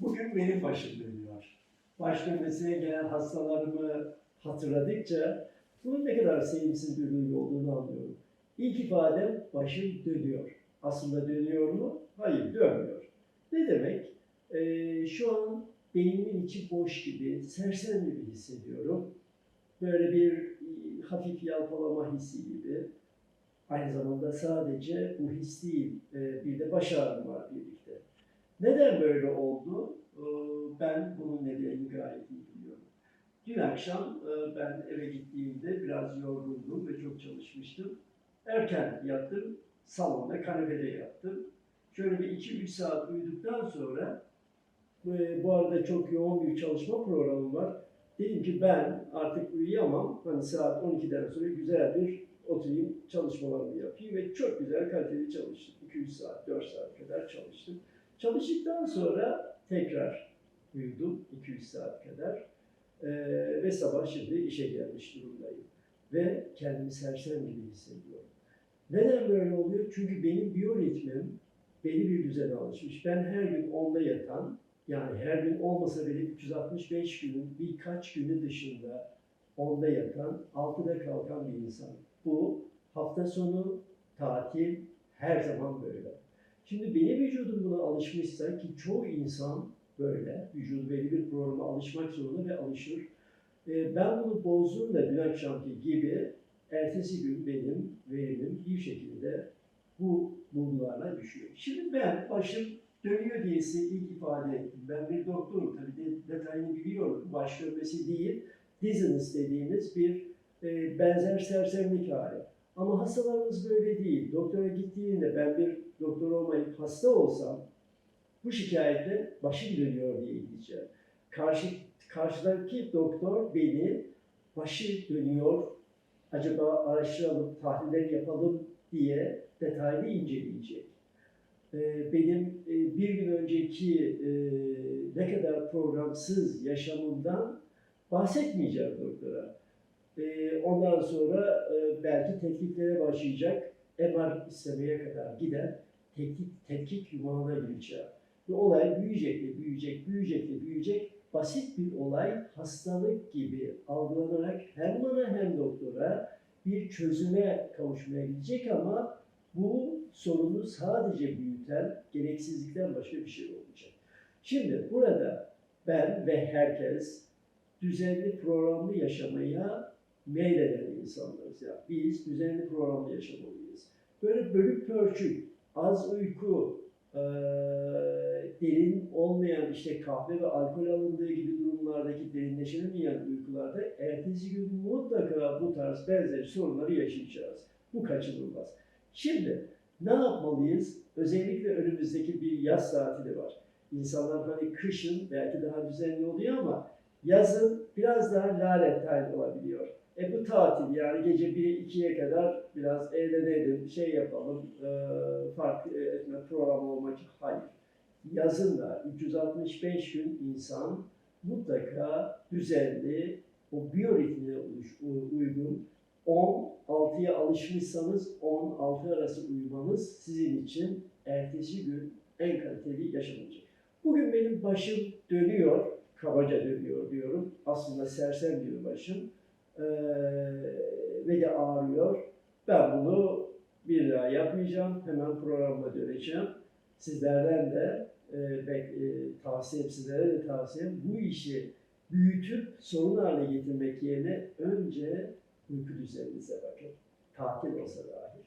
Bugün benim başım dönüyor. Baş dönmesine gelen hastalarımı hatırladıkça bunun ne kadar sevimsiz bir duygu olduğunu anlıyorum. İlk ifadem başım dönüyor. Aslında dönüyor mu? Hayır, dönmüyor. Ne demek? Ee, şu an beynimin içi boş gibi, sersem gibi hissediyorum. Böyle bir e, hafif yalpalama hissi gibi. Aynı zamanda sadece bu his değil, e, bir de baş ağrım var birlikte. Neden böyle oldu? Ee, Ben bunun nedenini gayet iyi biliyorum. Dün akşam e, ben eve gittiğimde biraz yorgundum ve çok çalışmıştım. Erken yattım, salonda kanepede yattım. Şöyle bir 2-3 saat uyuduktan sonra e, bu arada çok yoğun bir çalışma programım var. Dedim ki ben artık uyuyamam. Hani saat 12'den sonra güzel bir oturayım çalışmalarımı yapayım ve çok güzel kaliteli çalıştım. 2-3 saat, 4 saat kadar çalıştım. Çalıştıktan sonra tekrar uyudum 2-3 saat kadar Ee, ve sabah şimdi işe gelmiş durumdayım. Ve kendimi sersem gibi hissediyorum. Neden böyle oluyor? Çünkü benim biyoritmim belli bir düzene alışmış. Ben her gün 10'da yatan, yani her gün olmasa bile 365 günün birkaç günü dışında 10'da yatan, 6'da kalkan bir insan. Bu hafta sonu, tatil her zaman böyle. Şimdi benim vücudum buna alışmışsa ki çoğu insan böyle, vücudu belli bir programa alışmak zorunda ve alışır. Ee, ben bunu bozduğumda dün akşamki gibi ertesi gün benim verimim bir şekilde bu bulgularla düşüyor. Şimdi ben başım dönüyor diye size ilk ifade ettim. Ben bir doktorum tabii de, detayını biliyorum. Baş dönmesi değil, dizziness dediğimiz bir e, benzer sersemlik hali. Ama hastalarımız böyle değil. Doktora gittiğinde ben bir hasta olsam bu şikayetle başım dönüyor diye gideceğim. Karşı, karşıdaki doktor beni başı dönüyor, acaba araştıralım, tahliller yapalım diye detaylı inceleyecek. Ee, Benim e, bir gün önceki e, ne kadar programsız yaşamımdan bahsetmeyeceğim doktora. Ee, Ondan sonra e, belki tetkiklere başlayacak, MR istemeye kadar gider, tetkik, tetkik yumağına gireceğim. Ve olay büyüyecek de büyüyecek, büyüyecek de büyüyecek. Basit bir olay hastalık gibi algılanarak hem bana hem doktora bir çözüme kavuşmaya gidecek ama bu sorunu sadece büyüten gereksizlikten başka bir şey olmayacak. Şimdi burada ben ve herkes düzenli programlı yaşamaya meyleden insanlarız. Ya. Biz düzenli programlı yaşamalıyız. Böyle bölük pörçük, az uyku, eee, derin olmayan işte kahve ve alkol alındığı gibi durumlardaki derinleşemeyen uykularda ertesi gün mutlaka bu tarz benzer sorunları yaşayacağız. Bu kaçınılmaz. Şimdi ne yapmalıyız? Özellikle önümüzdeki bir yaz tatili var. İnsanlar hani kışın belki daha düzenli oluyor ama yazın biraz daha time olabiliyor. E bu tatil yani gece 1'e 2'ye kadar biraz eğlenelim, şey yapalım, e, fark etme programı olmak hayır. Yazın da 365 gün insan mutlaka düzenli, o biyoritmine uygun 10-6'ya alışmışsanız 10-6 arası uyumanız sizin için ertesi gün en kaliteli yaşam olacak. Bugün benim başım dönüyor, kabaca dönüyor diyorum. Aslında sersem bir başım Ee, ve de ağrıyor. Ben bunu bir daha yapmayacağım. Hemen programa döneceğim. Sizlerden de e, e, tavsiyem, sizlere de tavsiyem bu işi büyütüp sorun haline getirmek yerine önce uyku düzeninize bakın. Tatil olsa dahi.